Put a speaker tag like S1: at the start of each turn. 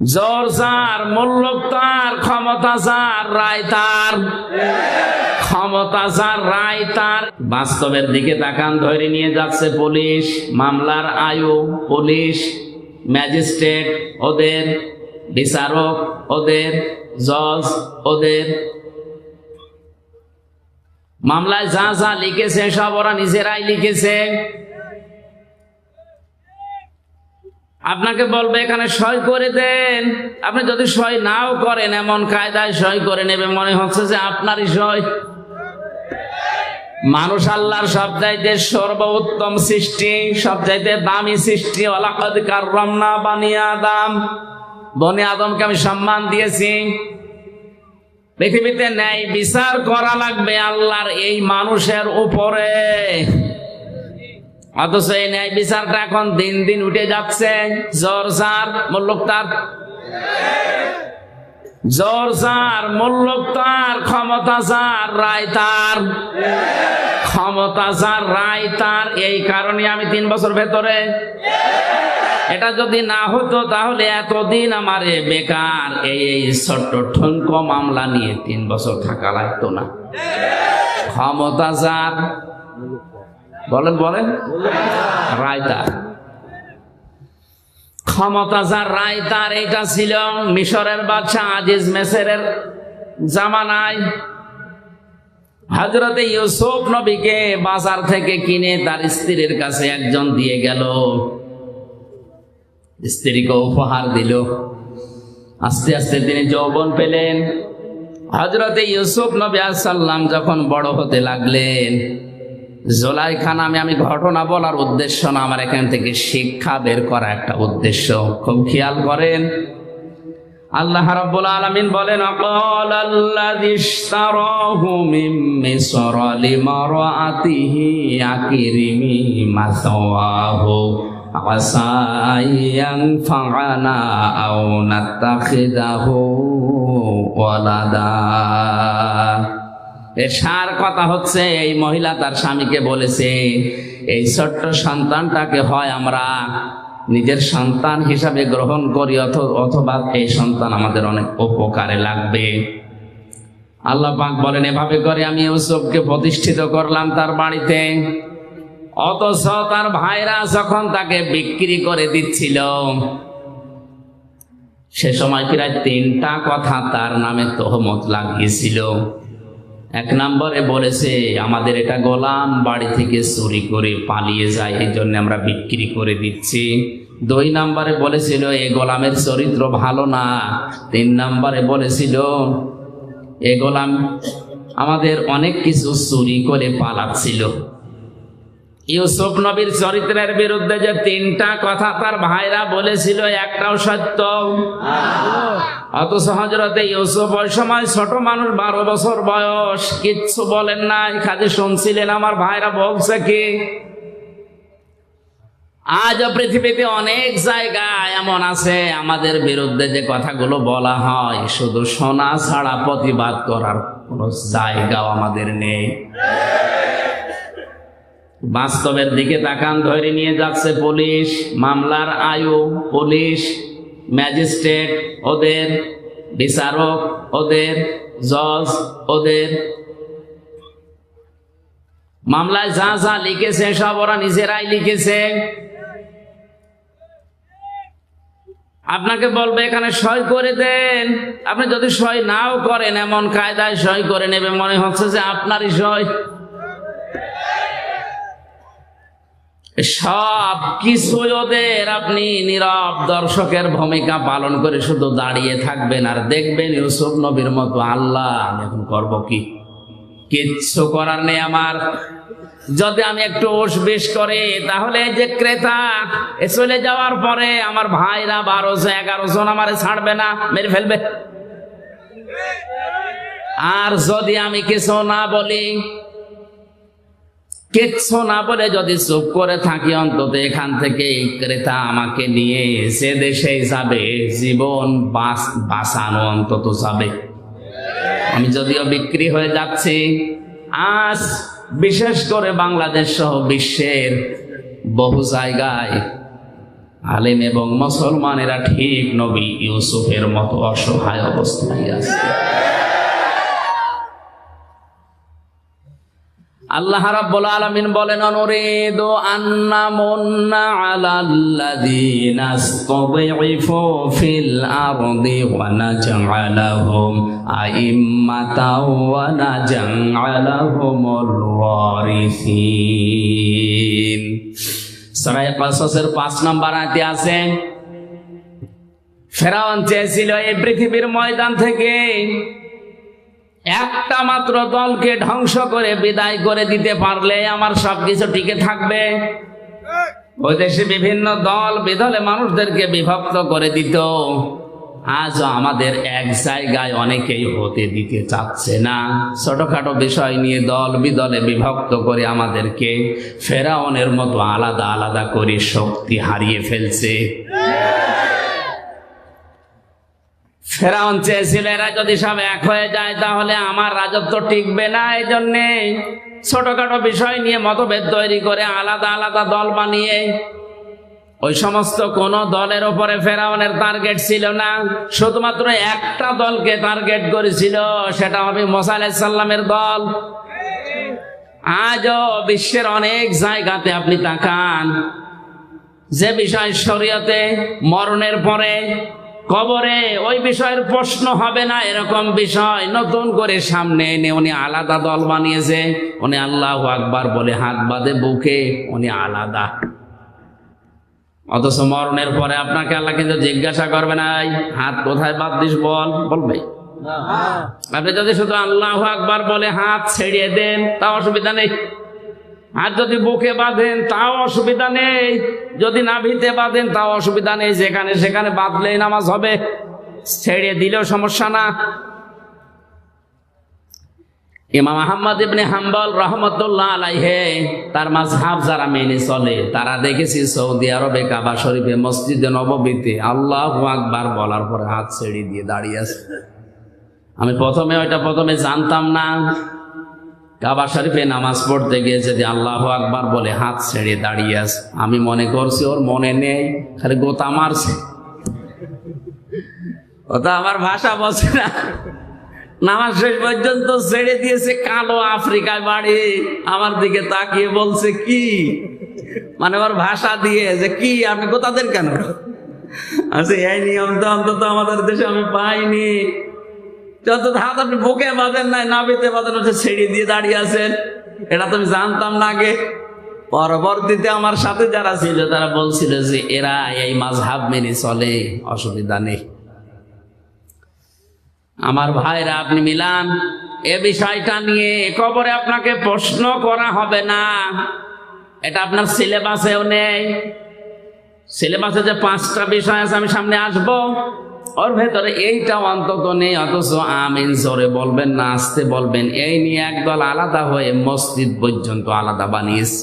S1: জোর যার, মূল্যক তার, ক্ষমতা যার, রায় তার। ক্ষমতা যার, রায় তার। বাস্তবের দিকে তাকান, ধরে নিয়ে যাচ্ছে পুলিশ, মামলার আয়ু, পুলিশ, ম্যাজিস্ট্রেট, ওদের, বিচারক, ওদের, জজ, ওদের। মামলায় যা যা লিখেছে, সব ওরা নিজেরাই লিখেছে। আপনাকে বলবে, এখানে সই করে দেন। আপনি যদি সই নাও করেন, এমন কায়দায় সই করে নেবে, মনে হচ্ছে যে আপনারই সই। মানুষ আল্লাহর সব চাইতে সর্বোত্তম সৃষ্টি সব চাইতে দামি সৃষ্টি রমনা বানিয়া দাম বনে আদমকে আমি সম্মান দিয়েছি। পৃথিবীতে ন্যায় বিচার করা লাগবে আল্লাহর এই মানুষের উপরে। অথচ এই ন্যায় বিচারটা এখন দিন দিন উঠে যাচ্ছে। জ্বর যার মূল্যক তার। জ্বর যার মূল্যক তার, ক্ষমতা যার, রায় তার। ক্ষমতা যার, রায় তার, এই কারণে আমি তিন বছর ভেতরে। এটা যদি না হতো তাহলে এতদিন আমার বেকার, এই এই ছোট্ট ঠঙ্ক মামলা নিয়ে তিন বছর থাকা লাগতো না। ক্ষমতা যার বলেন বলেন। রায় তার ক্ষমতা যার রায় তার এটা ছিল মিশরের বাদশাহ আজিজ মেসেরের জামানায়। ইউসুফ নবীকে বাজার থেকে কিনে তার স্ত্রীর কাছে একজন দিয়ে গেল। স্ত্রীকে উপহার দিল। আস্তে আস্তে তিনি যৌবন পেলেন। হজরতে ইউসুফ নবী সাল্লাম যখন বড় হতে লাগলেন জোলাইখা নামে আমি ঘটনা বলার উদ্দেশ্য না, আমার এখান থেকে শিক্ষা বের করা একটা উদ্দেশ্য। খুব খেয়াল করেন। আল্লাহ রাব্বুল আলামিন বলেন, অকল আল্লাযী ইশতারাহু মিন মিসর লিমারাতিহি আকরিমি মাসাওয়াহু আসা ইয়ানফা'না আও নাত্তাখিদাহু ওয়ালাদা। সার কথা হচ্ছে, এই মহিলা তার স্বামীকে বলেছে, এই ছোট্ট সন্তানটাকে হয় আমরা নিজের সন্তান হিসাবে গ্রহণ করি, অথ- অথবা এই সন্তান আমাদের অনেক উপকারে লাগবে। আল্লাহ পাক বলেন, এভাবে করে আমি ইউসুফকে প্রতিষ্ঠিত করলাম তার বাড়িতে। অথচ তার ভাইরা যখন তাকে বিক্রি করে দিচ্ছিল, সে সময় প্রায় তিনটা কথা তার নামে তহমত লাগিয়েছিল। এক নম্বরে বলেছে, আমাদের এটা গোলাম, বাড়ি থেকে চুরি করে পালিয়ে যায়, এই জন্য আমরা বিক্রি করে দিচ্ছি। দুই নম্বরে বলেছিল, এ গোলামের চরিত্র ভালো না। তিন নম্বরে বলেছিল, এ গোলাম আমাদের অনেক কিছু চুরি করে পালাচ্ছিল। ইউসুফ নবীর চরিত্রের বিরুদ্ধে যে তিনটা কথা তার ভাইরা বলেছিল, একটাও সত্য। অথচ হজরতে ইউসুফ ওই সময় ছোট মানুষ, বারো বছর বয়স, কিচ্ছু বলেন নাই, খালি শুনছিলেন, আমার ভাইরা বলছে কি আজও পৃথিবীতে অনেক জায়গায় এমন আছে, আমাদের বিরুদ্ধে যে কথাগুলো বলা হয়, শুধু শোনা ছাড়া প্রতিবাদ করার কোনো জায়গাও আমাদের নেই। বাস্তবের দিকে তাকান, ধরে নিয়ে যাচ্ছে পুলিশ, মামলার আয়ু, পুলিশ, ম্যাজিস্ট্রেট, ওদের বিচারক, ওদের জজ, ওদের মামলায় যা যা লিখেছে, সব ওরা নিজেরাই লিখেছে। আপনাকে বলবে, এখানে সই করে দেন। আপনি যদি সই নাও করেন, এমন কায়দায় সই করে নেবে, মনে হচ্ছে যে আপনারই সই। সব কিছু ওদের। আপনি নীরব দর্শকের ভূমিকা পালন করে শুধু দাঁড়িয়ে থাকবেন আর দেখবেন ইউসুফ নবীর মতো, আল্লাহ, আমি এখন করব কি? কিচ্ছু করার নেই আমার। যদি আমি একটু বেশ করে, তাহলে যে ক্রেতা চলে যাওয়ার পরে আমার ভাইরা বারোশো এগারো জন আমার ছাড়বে না, মেরে ফেলবে। আর যদি আমি কিছু না বলি কিচ্ছু না বলে যদি চুপ করে থাকি, অন্তত এখান থেকে ক্রেতা আমাকে নিয়ে সে দেশে যাবে, জীবন বাঁচ, বাঁচানো অন্তত যাবে। আমি যদিও বিক্রি হয়ে যাচ্ছি, আজ বিশেষ করে বাংলাদেশ সহ বিশ্বের বহু জায়গায় আলেম এবং মুসলমানেরা ঠিক নবী ইউসুফের মতো অসহায় অবস্থায় আছে। আল্লাহ রাব্বুল আলামিন বলেন, অনুরিদু আন্না মুন্না আলাল্লাযীনা ইসতাদঈফু ফিল আরদি ওয়া নাজআলাহুম আইম্মাতাও ওয়া নাজআলাহুমুল ওয়ারিসিন। সূরা কাসাসের 5 নম্বর আয়াতে আছে ফেরাউন চেয়েছিল এই পৃথিবীর ময়দান থেকে একটা মাত্র দলকে ধ্বংস করে বিদায় করে দিতে পারলে আমার সবকিছু টিকে থাকবে। ওই দেশে বিভিন্ন দল বিদলে মানুষদেরকে বিভক্ত করে দিত। আজও আমাদের এক জায়গায় অনেকেই হতে দিতে চাচ্ছে না। ছোটখাটো বিষয় নিয়ে দল বিদলে বিভক্ত করে আমাদেরকে ফেরাউনের মতো আলাদা আলাদা করে শক্তি হারিয়ে ফেলছে। ফেরাউন চেয়েছিল, এরা যদি সব এক হয়ে যায় তাহলে আমার রাজত্ব টিকবে না এই জন্যে ছোটখাটো বিষয় নিয়ে মতভেদ তৈরি করে আলাদা আলাদা দল বানিয়ে, ওই সমস্ত কোন দলের ওপরে ফেরাউনের টার্গেট ছিল না। শুধুমাত্র একটা দলকে টার্গেট করেছিল, সেটা হবে মোসা আলাইসাল্লামের দল। আজও বিশ্বের অনেক জায়গাতে আপনি তাকান, যে বিষয় শরীয়তে মরণের পরে কবরে ওই বিষয়ের প্রশ্ন হবে না এরকম বিষয় নতুন করে সামনে এনে উনি আলাদা দল বানিয়েছে। উনি আল্লাহ আকবার বলে হাত বাঁধে বুকে উনি আলাদা। অথচ মরণের পরে আপনাকে আল্লাহ কিন্তু জিজ্ঞাসা করবে না হাত কোথায় বাদ দিস বল? বলবে। আপনি যদি শুধু আল্লাহ আকবার বলে হাত ছেড়িয়ে দেন তা অসুবিধা নেই। আর যদি বুকে বাঁধেন, তাও অসুবিধা নেই। যদি নাভিতে বাঁধেন, তাও অসুবিধা নেই। যেখানে সেখানে বাঁধলেই নামাজ হবে। ছেড়ে দিলেও সমস্যা না। ইমাম আহম্মদ ইবনে হাম্বল রহমতুল্লাহ আলাইহে, তার মাঝহাব যারা মেনে চলে, তারা দেখেছি সৌদি আরবে কাবা শরীফে মসজিদে নববীতে আল্লাহ আকবার বলার পরে হাত ছেড়ে দিয়ে দাঁড়িয়ে আছে। আমি প্রথমে, ওইটা প্রথমে জানতাম না। কাবা শরীফে নামাজ পড়তে গিয়ে যদি আল্লাহ আকবার বলে, হাত ছেড়ে দাঁড়িয়ে আছে আমি মনে করছি ওর মনে নেই, খালি গোতা মারছে। ওটা আমার ভাষা বসে না। নামাজ শেষ পর্যন্ত ছেড়ে দিয়েছে কালো আফ্রিকায় বাড়ি। আমার দিকে তাকিয়ে বলছে, কি? মানে ওর ভাষা দিয়ে যে, কি? আপনি কোথাদের কেন আচ্ছা এই নিয়ম তো অন্তত আমাদের দেশে আমি পাইনি। যত হাত আপনি বুকে বাঁধেন নাই নাবিতে বাঁধেন হচ্ছে ছেড়ে দিয়ে দাঁড়িয়ে আছেন। এটা তো আমি জানতাম না আগে। পরবর্তীতে আমার সাথে যারা ছিল, তারা বলছিল যে এরা এই মাঝহাব মেনে চলে, অসুবিধা নেই। আমার ভাইরা, আপনি মিলান, এ বিষয়টা নিয়ে কবরে আপনাকে প্রশ্ন করা হবে না। এটা আপনার সিলেবাসেও নেই। সিলেবাসে যে পাঁচটা বিষয় আছে, আমি সামনে আসব। ওর ভেতরে এইটাও অন্তত নেই, অথচ আমিন জোরে বলবেন না, আসতে বলবেন, এই নিয়ে একদল আলাদা হয়ে মসজিদ পর্যন্ত আলাদা বানিয়েছে।